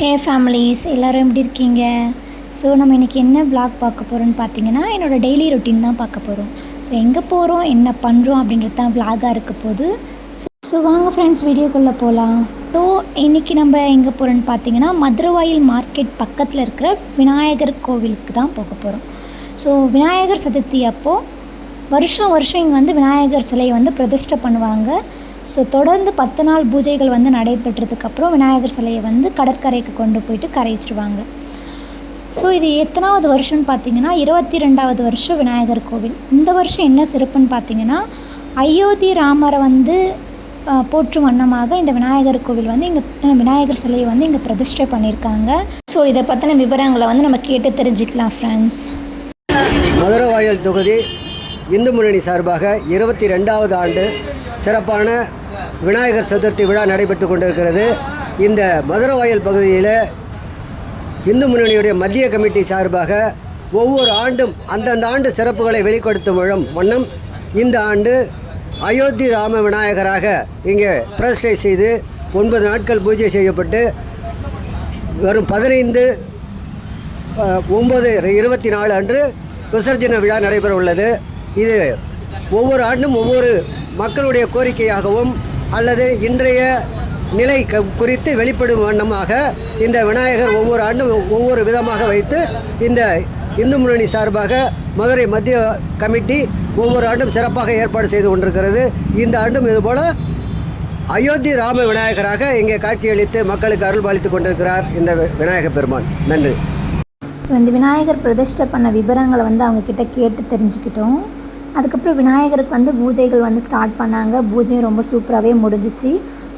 ஹே families எல்லோரும் எப்படி இருக்கீங்க? ஸோ நம்ம இன்றைக்கி என்ன vlog பார்க்க போகிறோம்னு பார்த்தீங்கன்னா என்னோடய டெய்லி ரொட்டீன் தான் பார்க்க போகிறோம் ஸோ எங்கே போகிறோம் என்ன பண்ணுறோம் அப்படின்றது தான் vlog-ஆ இருக்க போகுது. ஸோ ஸோ வாங்க ஃப்ரெண்ட்ஸ் வீடியோக்குள்ளே போகலாம் ஸோ இன்றைக்கி நம்ம எங்கே போகிறோம்னு பார்த்தீங்கன்னா மதுரவாயில் மார்க்கெட் பக்கத்தில் இருக்கிற விநாயகர் கோவிலுக்கு தான் போக போகிறோம் ஸோ விநாயகர் சதுர்த்தி அப்போது வருஷம் வருஷம் இங்கே வந்து விநாயகர் சிலையை வந்து பிரதிஷ்டை பண்ணுவாங்க. ஸோ தொடர்ந்து பத்து நாள் பூஜைகள் வந்து நடைபெற்றதுக்கப்புறம் விநாயகர் சிலையை வந்து கடற்கரைக்கு கொண்டு போயிட்டு கரைச்சிருவாங்க ஸோ இது எத்தனாவது வருஷம்னு பார்த்தீங்கன்னா இருபத்தி ரெண்டாவது வருஷம் விநாயகர் கோவில். இந்த வருஷம் என்ன சிறப்புன்னு பார்த்தீங்கன்னா அயோத்தி ராமரை வந்து போற்றும் வண்ணமாக இந்த விநாயகர் கோவில் வந்து இங்கே விநாயகர் சிலையை வந்து இங்கே பிரதிஷ்டை பண்ணியிருக்காங்க. ஸோ இதை பற்றின விவரங்களை வந்து நம்ம கேட்டு தெரிஞ்சுக்கலாம் ஃப்ரெண்ட்ஸ் மதுரவாயல் தொகுதி இந்து முன்னணி சார்பாக இருபத்தி ரெண்டாவது ஆண்டு சிறப்பான விநாயகர் சதுர்த்தி விழா நடைபெற்று கொண்டிருக்கிறது. இந்த மதுரவாயல் பகுதியில் இந்து முன்னணியுடைய மத்திய கமிட்டி சார்பாக ஒவ்வொரு ஆண்டும் அந்தந்த ஆண்டு சிறப்புகளை வெளிப்படுத்தும் விழம் வண்ணம் இந்த ஆண்டு அயோத்தி ராம விநாயகராக இங்கே பிரஸ்டை செய்து ஒன்பது நாட்கள் பூஜை செய்யப்பட்டு வரும் பதினைந்து ஒம்பது ஒன்பது இருபத்தி நாலு அன்று விசர்ஜன விழா நடைபெற உள்ளது இது ஒவ்வொரு ஆண்டும் ஒவ்வொரு மக்களுடைய கோரிக்கையாகவும் அல்லது இன்றைய நிலை க- குறித்து வெளிப்படும் வண்ணமாக இந்த விநாயகர் ஒவ்வொரு ஆண்டும் ஒவ்வொரு விதமாக வைத்து இந்த இந்து முன்னணி சார்பாக மதுரை மத்திய கமிட்டி ஒவ்வொரு ஆண்டும் சிறப்பாக ஏற்பாடு செய்து கொண்டிருக்கிறது. இந்த ஆண்டும் இதுபோல் அயோத்தி ராம விநாயகராக இங்கே காட்சியளித்து மக்களுக்கு அருள் பாலித்து கொண்டிருக்கிறார் இந்த விநாயகர் பெருமான். நன்றி. ஸோ இந்த விநாயகர் பிரதிஷ்டை பண்ண விவரங்களை வந்து அவங்கக்கிட்ட கேட்டு தெரிஞ்சுக்கிட்டோம். அதுக்கப்புறம் விநாயகருக்கு வந்து பூஜைகள் வந்து ஸ்டார்ட் பண்ணாங்க. பூஜையும் ரொம்ப சூப்பராகவே முடிஞ்சிச்சு.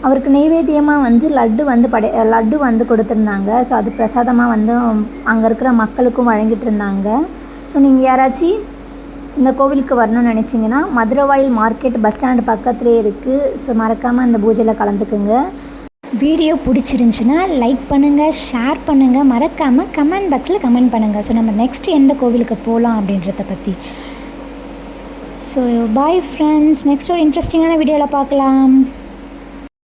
அவருக்கு நெய்வேத்தியமாக வந்து லட்டு வந்து படை லட்டு வந்து கொடுத்துருந்தாங்க. ஸோ அது பிரசாதமாக வந்து அங்கே இருக்கிற மக்களுக்கும் வழங்கிட்டு இருந்தாங்க. ஸோ நீங்கள் யாராச்சும் இந்த கோவிலுக்கு வரணும்னு நினச்சிங்கன்னா மதுரவாயில் மார்க்கெட் பஸ் ஸ்டாண்டு பக்கத்துலேயே இருக்குது ஸோ மறக்காமல் அந்த பூஜையில் கலந்துக்குங்க. வீடியோ பிடிச்சிருந்துச்சின்னா லைக் பண்ணுங்கள் ஷேர் பண்ணுங்கள் மறக்காமல் கமெண்ட் பாக்ஸில் கமெண்ட் பண்ணுங்கள் ஸோ நம்ம நெக்ஸ்ட் எந்த கோவிலுக்கு போகலாம் அப்படின்றத பற்றி ஸோ பாய் ஃப்ரெண்ட்ஸ் நெக்ஸ்ட் ஒரு இன்ட்ரெஸ்டிங்கான வீடியோவில் பார்க்கலாம்.